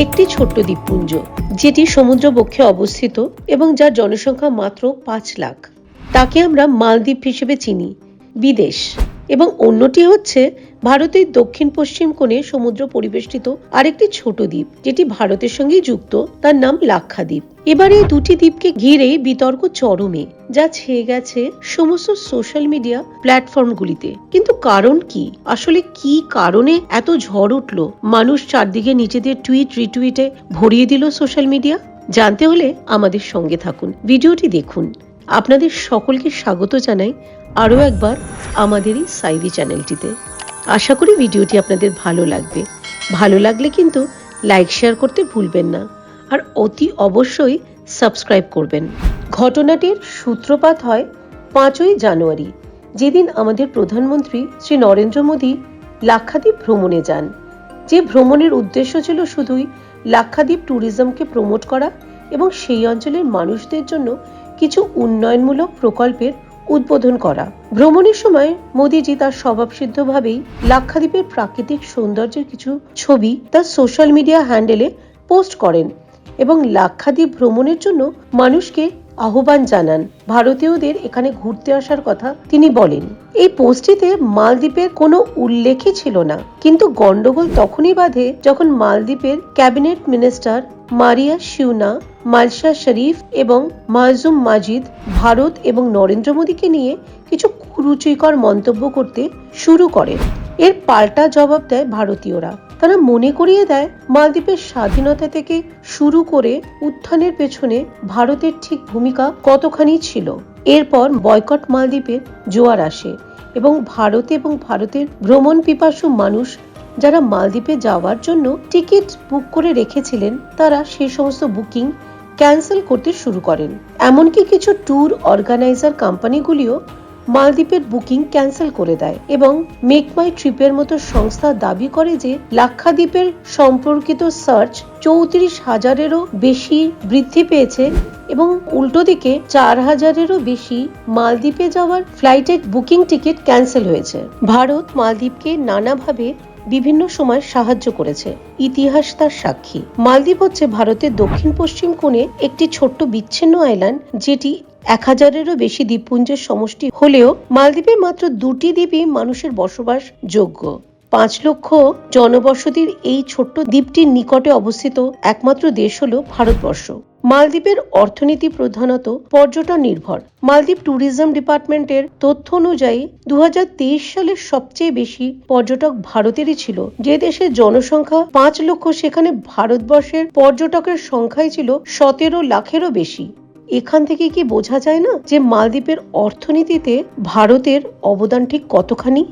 একটি ছোট্ট দ্বীপপুঞ্জ, যেটি সমুদ্রবক্ষে অবস্থিত এবং যার জনসংখ্যা মাত্র পাঁচ লাখ। তাকে আমরা মালদ্বীপ হিসেবে চিনি। বিদেশ। এবং অন্যটি হচ্ছে ভারতের দক্ষিণ পশ্চিম কোণে সমুদ্র পরিবেষ্টিত আরেকটি ছোট দ্বীপ, যেটি ভারতের সঙ্গে যুক্ত, তার নাম লাক্ষাদ্বীপ। এবার এই দুটি দ্বীপকে ঘিরে বিতর্ক চরমে, যা ছেয়ে গেছে সমস্ত সোশ্যাল মিডিয়া প্ল্যাটফর্মগুলিতে। কিন্তু কারণ কি? আসলে কি কারণে এত ঝড় উঠল? মানুষ চারদিকে নিজেদের টুইট, রিটুইটে ভরিয়ে দিল সোশ্যাল মিডিয়া? জানতে হলে আমাদের সঙ্গে থাকুন। ভিডিওটি দেখুন। আপনাদের সকলকে স্বাগত জানাই আরও একবার আমাদেরই সাইভি চ্যানেলটিতে। আশা করি ভিডিওটি আপনাদের ভালো লাগবে। ভালো লাগলে কিন্তু লাইক, শেয়ার করতে ভুলবেন না। আর অতি অবশ্যই সাবস্ক্রাইব করবেন। ঘটনাটির সূত্রপাত হয় পাঁচই জানুয়ারি, যেদিন আমাদের প্রধানমন্ত্রী শ্রী নরেন্দ্র মোদী লাক্ষাদ্বীপ ভ্রমণে যান। যে ভ্রমণের উদ্দেশ্য ছিল শুধুই লাক্ষাদ্বীপ ট্যুরিজমকে প্রমোট করা এবং সেই অঞ্চলের মানুষদের জন্য কিছু উন্নয়নমূলক প্রকল্পের উদ্বোধন করা। ভ্রমণের সময় মোদিজি তার স্বভাবসিদ্ধভাবেই লাক্ষাদ্বীপের প্রাকৃতিক সৌন্দর্যের কিছু ছবি তার সোশ্যাল মিডিয়া হ্যান্ডেলে পোস্ট করেন এবং লাক্ষাদ্বীপ ভ্রমণের জন্য মানুষকে আহ্বান জানান। ভারতীয়দের এখানে ঘুরতে আসার কথা তিনি বলেন। এই পোস্টটিতে মালদ্বীপের কোনো উল্লেখই ছিল না। কিন্তু গন্ডগোল তখনই বাধে যখন মালদ্বীপের ক্যাবিনেট মিনিস্টার মারিয়া শিউনা মালশা শরীফ এবং মাজুম মাজিদ, ভারত এবং নরেন্দ্র মোদীকে নিয়ে কিছু কুরুচিকর মন্তব্য করতে শুরু করেন। এর পাল্টা জবাব দেয় ভারতীয়রা। তারা মনে করিয়ে দেয়, মালদ্বীপের স্বাধীনতা থেকে শুরু করে উত্থানের পেছনে ভারতের ঠিক ভূমিকা কতখানি ছিল। এরপর বয়কট মালদ্বীপের জোয়ার আসে এবং ভারতে এবং ভারতের ভ্রমণ পিপাসু মানুষ যারা মালদ্বীপে যাওয়ার জন্য টিকিট বুক করে রেখেছিলেন, তারা সেই সমস্ত বুকিং ক্যান্সেল করতে শুরু করেন। এমনকি কিছু ট্যুর অর্গানাইজার কোম্পানিগুলিও মালদ্বীপের বুকিং ক্যান্সেল করে দেয় এবং মেক মাই ট্রিপের মতো সংস্থা দাবি করে যে লাক্ষাদ্বীপের সম্পর্কিত সার্চ চৌত্রিশ হাজারেরও বেশি বৃদ্ধি পেয়েছে এবং উল্টো দিকে চার হাজারেরও বেশি মালদ্বীপে যাওয়ার ফ্লাইটের বুকিং টিকিট ক্যান্সেল হয়েছে। ভারত মালদ্বীপকে নানাভাবে বিভিন্ন সময় সাহায্য করেছে। ইতিহাস তার সাক্ষী। মালদ্বীপ হচ্ছে ভারতের দক্ষিণ পশ্চিম কোণে একটি ছোট্ট বিচ্ছিন্ন আইল্যান্ড যেটি এক হাজারেরও বেশি দ্বীপপুঞ্জের সমষ্টি হলেও মালদ্বীপে মাত্র দুটি দ্বীপই মানুষের বসবাস যোগ্য। পাঁচ লক্ষ জনবসতির এই ছোট্ট দ্বীপটির নিকটে অবস্থিত একমাত্র দেশ হল ভারতবর্ষ। মালদ্বীপের অর্থনীতি প্রধানত পর্যটন নির্ভর। মালদ্বীপ ট্যুরিজম ডিপার্টমেন্টের তথ্য অনুযায়ী দু হাজার তেইশ সালের সবচেয়ে বেশি পর্যটক ভারতেরই ছিল। যে দেশের জনসংখ্যা পাঁচ লক্ষ, সেখানে ভারতবর্ষের পর্যটকের সংখ্যাই ছিল সতেরো লাখেরও বেশি। এখান থেকে কি বোঝা যায় না যে মালদ্বীপের অর্থনীতিতে ভারতের অবদান ঠিক কতখানি?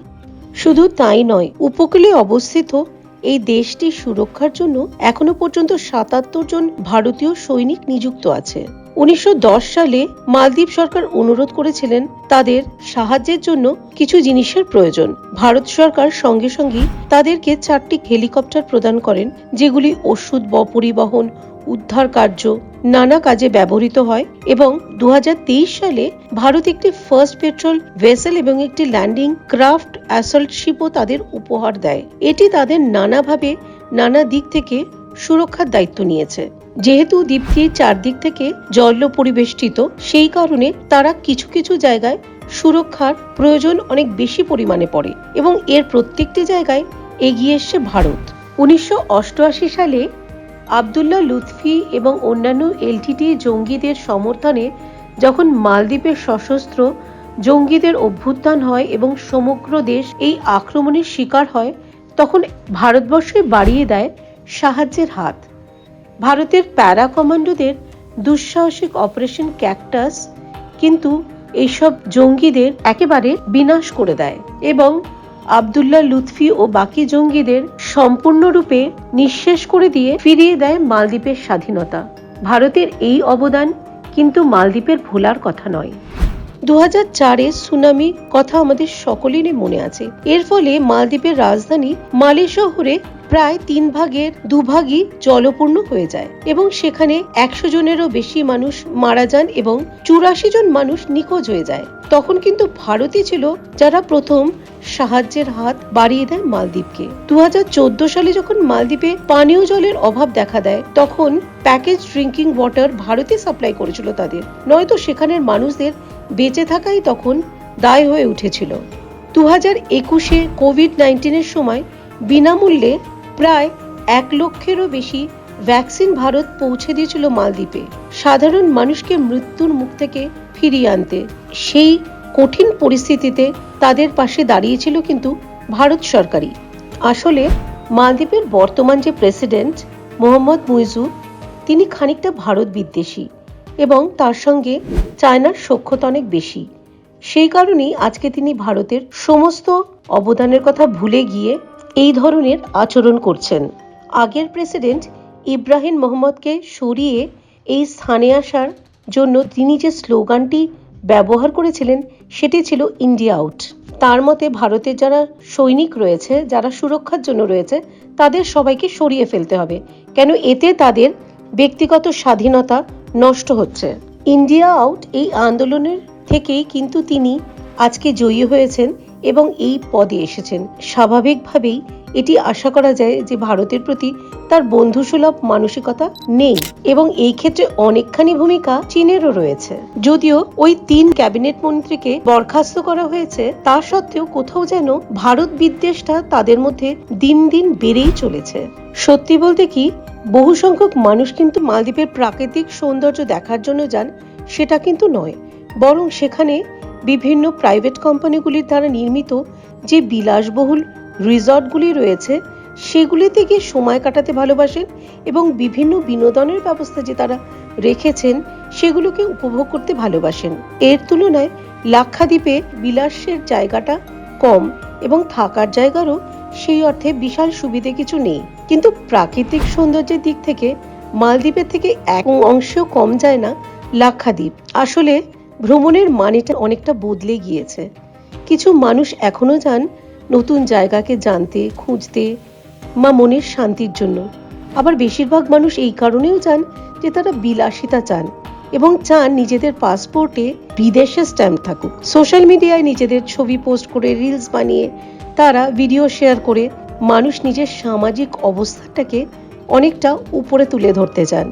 শুধু তাই নয়, উপকূলে অবস্থিত এই দেশটির সুরক্ষার জন্য এখনও পর্যন্ত সাতাত্তর জন ভারতীয় সৈনিক নিযুক্ত আছে। উনিশশো দশ সালে মালদ্বীপ সরকার অনুরোধ করেছিলেন তাদের সাহায্যের জন্য কিছু জিনিসের প্রয়োজন। ভারত সরকার সঙ্গে সঙ্গে তাদেরকে চারটি হেলিকপ্টার প্রদান করেন, যেগুলি ওষুধ পরিবহন উদ্ধার কার্য নানা কাজে ব্যবহৃত হয় এবং দু হাজার তেইশ সালে ভারত একটি ফার্স্ট পেট্রোল ভেসেল এবং একটি ল্যান্ডিং ক্রাফট অ্যাসল্ট শিপও তাদের উপহার দেয়। এটি তাদের নানাভাবে নানা দিক থেকে সুরক্ষার দায়িত্ব নিয়েছে। যেহেতু দ্বীপটি চারদিক থেকে জল পরিবেষ্টিত, সেই কারণে তারা কিছু কিছু জায়গায় সুরক্ষার প্রয়োজন অনেক বেশি পরিমাণে পড়ে এবং এর প্রত্যেকটি জায়গায় এগিয়ে এসছে ভারত। উনিশশো অষ্টআশি সালে আবদুল্লাহ লুৎফি এবং অন্যান্য এলটিটি জঙ্গিদের সমর্থনে যখন মালদ্বীপের সশস্ত্র জঙ্গিদের অভ্যুত্থান হয় এবং সমগ্র দেশ এই আক্রমণের শিকার হয়, তখন ভারতবর্ষই বাড়িয়ে দেয় সাহায্যের হাত। ভারতের প্যারা কমান্ডোদের দুঃসাহসিক অপারেশন ক্যাকটাস কিন্তু এইসব জঙ্গিদের একেবারে বিনাশ করে দেয় এবং আবদুল্লাহ লুৎফি ও বাকি জঙ্গিদের সম্পূর্ণরূপে নিঃশেষ করে দিয়ে ফিরিয়ে দেয় মালদ্বীপের স্বাধীনতা। ভারতের এই অবদান কিন্তু মালদ্বীপের ভোলার কথা নয়। দু হাজার চারে সুনামি কথা আমাদের সকলেরই মনে আছে। এর ফলে মালদ্বীপের রাজধানী মালে শহরে প্রায় তিন ভাগের দুভাগই জলপূর্ণ হয়ে যায় এবং সেখানে একশো জনেরও বেশি মানুষ মারা যান এবং চুরাশি জন মানুষ নিখোঁজ হয়ে যায়। তখন কিন্তু ভারতই ছিল যারা প্রথম সাহায্যের হাত বাড়িয়ে দেয় মালদ্বীপকে। দু হাজার চোদ্দ সালে যখন মালদ্বীপে পানীয় জলের অভাব দেখা দেয়, তখন প্যাকেজ ড্রিঙ্কিং ওয়াটার ভারতে সাপ্লাই করেছিল তাদের। নয়তো সেখানের মানুষদের বেঁচে থাকাই তখন দায় হয়ে উঠেছিল। দু হাজার একুশে কোভিড নাইন্টিনের সময় বিনামূল্যে প্রায় এক লক্ষেরও বেশি ভ্যাকসিন ভারত পৌঁছে দিয়েছিল মালদ্বীপে। সাধারণ মানুষকে মৃত্যুর মুখ থেকে ফিরিয়ে আনতে। সেই কঠিন পরিস্থিতিতে তাদের পাশে দাঁড়িয়েছিল কিন্তু ভারত সরকারই। আসলে মালদ্বীপের বর্তমান যে প্রেসিডেন্ট মোহাম্মদ মুইজু, তিনি খানিকটা ভারত বিদ্বেষী এবং তার সঙ্গে চায়নার সখ্যতা অনেক বেশি। সেই কারণেই আজকে তিনি ভারতের সমস্ত অবদানের কথা ভুলে গিয়ে এই ধরনের আচরণ করছেন। আগের প্রেসিডেন্ট ইব্রাহিম মোহাম্মদকে সরিয়ে এই স্থানে আসার জন্য তিনি যে স্লোগানটি ব্যবহার করেছিলেন, সেটি ছিল ইন্ডিয়া আউট তার মতে, ভারতের যারা সৈনিক রয়েছে, যারা সুরক্ষার জন্য রয়েছে, তাদের সবাইকে সরিয়ে ফেলতে হবে। কেন এতে তাদের ব্যক্তিগত স্বাধীনতা নষ্ট হচ্ছে? ইন্ডিয়া আউট এই আন্দোলনের থেকেই কিন্তু তিনি আজকে জয়ী হয়েছেন এবং এই পদে এসেছেন। স্বাভাবিকভাবেই এটি আশা করা যায় যে ভারতের প্রতি তার বন্ধুসুলভ মানসিকতা নেই এবং এই ক্ষেত্রে অনেকখানি ভূমিকা চীনেরও রয়েছে। যদিও ওই তিন ক্যাবিনেট মন্ত্রীকে বরখাস্ত করা হয়েছে, তা সত্ত্বেও কোথাও যেন ভারত বিদ্বেষটা তাদের মধ্যে দিন দিন বেড়েই চলেছে। সত্যি বলতে কি, বহু সংখ্যক মানুষ কিন্তু মালদ্বীপের প্রাকৃতিক সৌন্দর্য দেখার জন্য যান, সেটা কিন্তু নয়। বরং সেখানে বিভিন্ন প্রাইভেট কোম্পানিগুলির দ্বারা নির্মিত যে বিলাসবহুল রিসর্টগুলি রয়েছে, সেগুলিতে গিয়ে সময় কাটাতে ভালোবাসেন এবং বিভিন্ন বিনোদনের ব্যবস্থা যে তারা রেখেছেন, সেগুলোকে উপভোগ করতে ভালোবাসেন। এর তুলনায় লাক্ষাদ্বীপে বিলাসের জায়গাটা কম এবং থাকার জায়গারও সেই অর্থে বিশাল সুবিধে কিছু নেই। কিন্তু প্রাকৃতিক সৌন্দর্যের দিক থেকে মালদ্বীপের থেকে এক অংশ কম যায় না লাক্ষাদ্বীপ। আসলে ভ্রমণের মানেটা অনেকটা বদলে গিয়েছে। কিছু মানুষ এখনও যান নতুন জায়গাকে জানতে, খুঁজতে বা মনের শান্তির জন্য। আবার বেশিরভাগ মানুষ এই কারণেও যান যে তারা বিলাসিতা চান এবং চান নিজেদের পাসপোর্টে বিদেশে স্ট্যাম্প থাকুক। সোশ্যাল মিডিয়ায় নিজেদের ছবি পোস্ট করে, রিলস বানিয়ে তারা ভিডিও শেয়ার করে মানুষ নিজের সামাজিক অবস্থাটাকে অনেকটা উপরে তুলে ধরতে চান।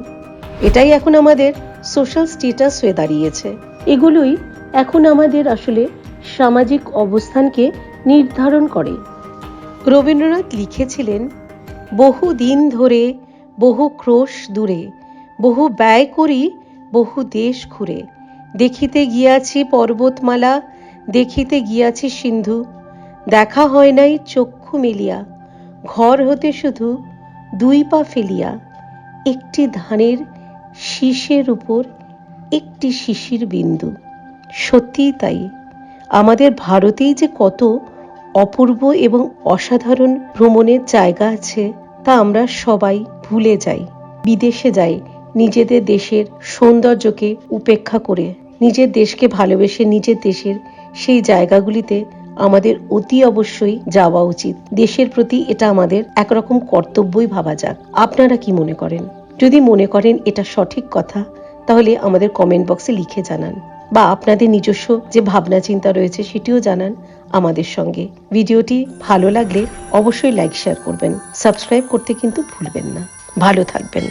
এটাই এখন আমাদের সোশ্যাল স্টেটাস হয়ে দাঁড়িয়েছে। এগুলোই এখন আমাদের আসলে সামাজিক অবস্থানকে নির্ধারণ করে। রবীন্দ্রনাথ লিখেছিলেন, বহু দিন ধরে বহু ক্রোশ দূরে, বহু ব্যয় করি বহু দেশ ঘুরে। দেখিতে গিয়াছি পর্বতমালা, দেখিতে গিয়াছি সিন্ধু, দেখা হয় নাই চক্ষু মেলিয়া, ঘর হতে শুধু দুই পা ফেলিয়া, একটি ধানের শীষের উপর একটি শিশির বিন্দু। সত্যিই তাই। আমাদের ভারতেই যে কত অপূর্ব এবং অসাধারণ ভ্রমণের জায়গা আছে, তা আমরা সবাই ভুলে যাই। বিদেশে যাই, নিজেদের দেশের সৌন্দর্যকে উপেক্ষা করে, নিজের দেশকে ভালোবেসে নিজের দেশের সেই জায়গাগুলিতে আমাদের অতি অবশ্যই যাওয়া উচিত। দেশের প্রতি এটা আমাদের একরকম কর্তব্যই ভাবা যাক। আপনারা কি মনে করেন? যদি মনে করেন এটা সঠিক কথা তাহলে আমাদের কমেন্ট বক্সে লিখে জানান বা আপনাদের নিজস্ব যে ভাবনা চিন্তা রয়েছে সেটিও জানান আমাদের সঙ্গে। ভিডিওটি ভালো লাগলে অবশ্যই লাইক শেয়ার করবেন। সাবস্ক্রাইব করতে কিন্তু ভুলবেন না। ভালো থাকবেন।